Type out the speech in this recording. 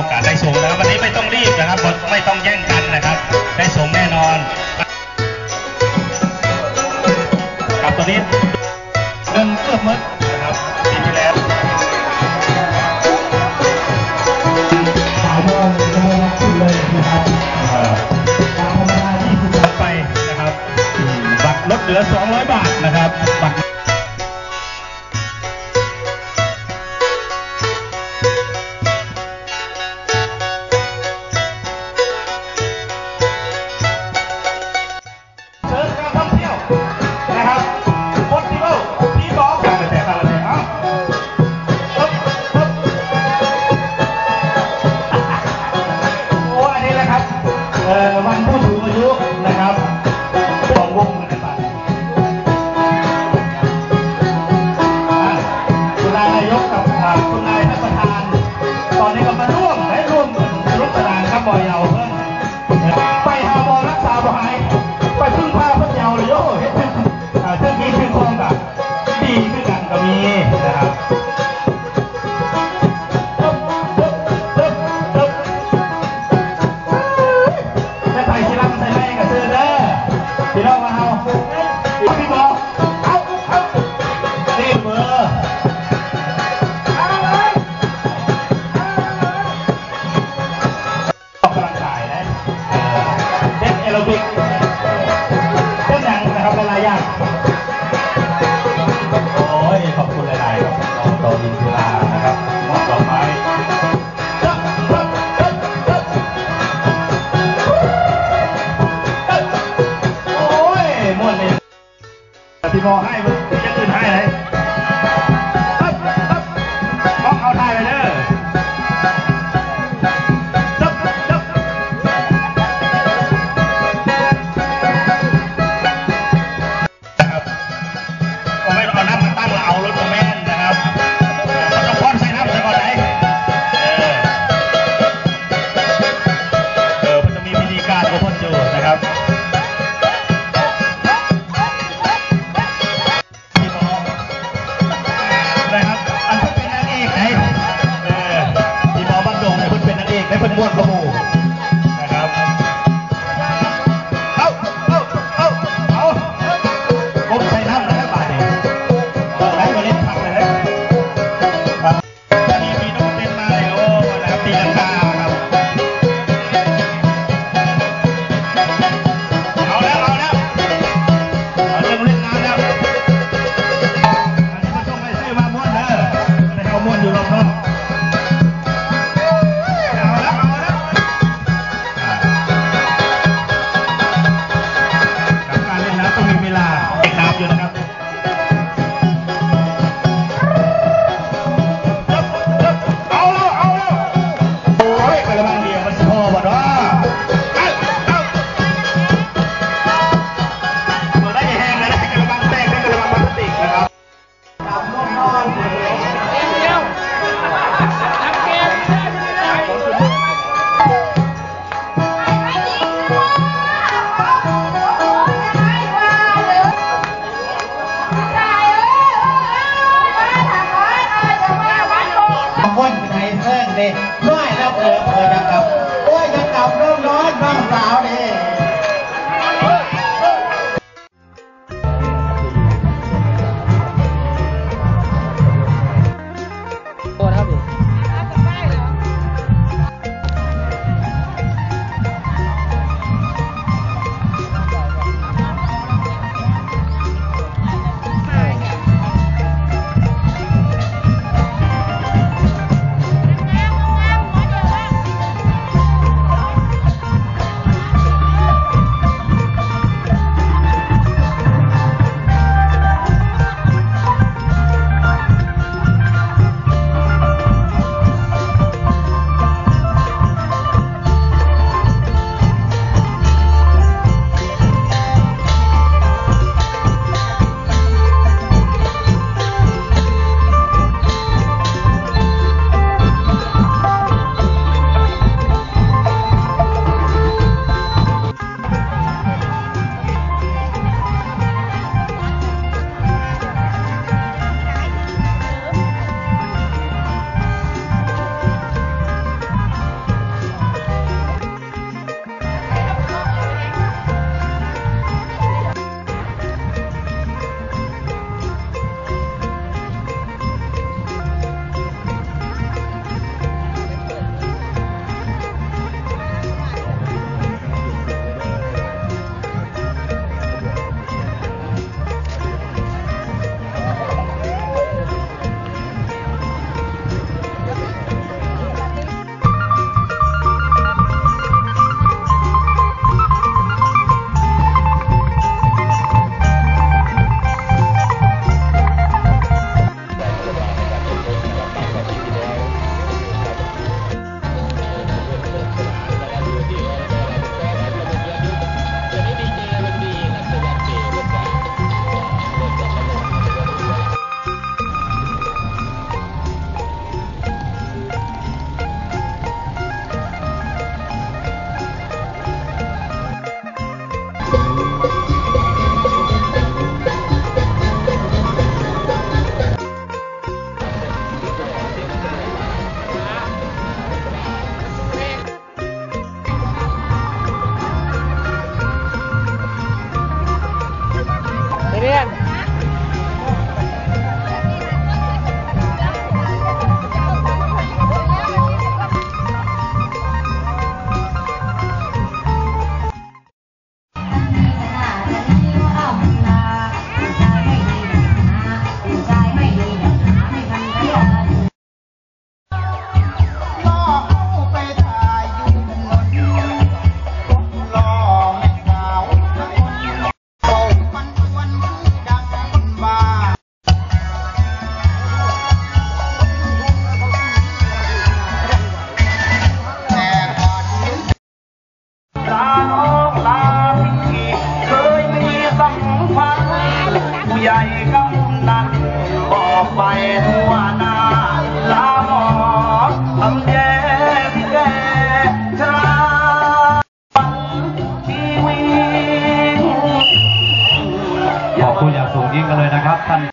อกาสได้ชมนะครับวันนี้ไม่ต้องรีบนะครับ no cuerpo. นี่น้อยแล้วเผลอเผลอยังกับโอ้ยยังกับร้อนร้อนน้องสาวนี่ Southampton.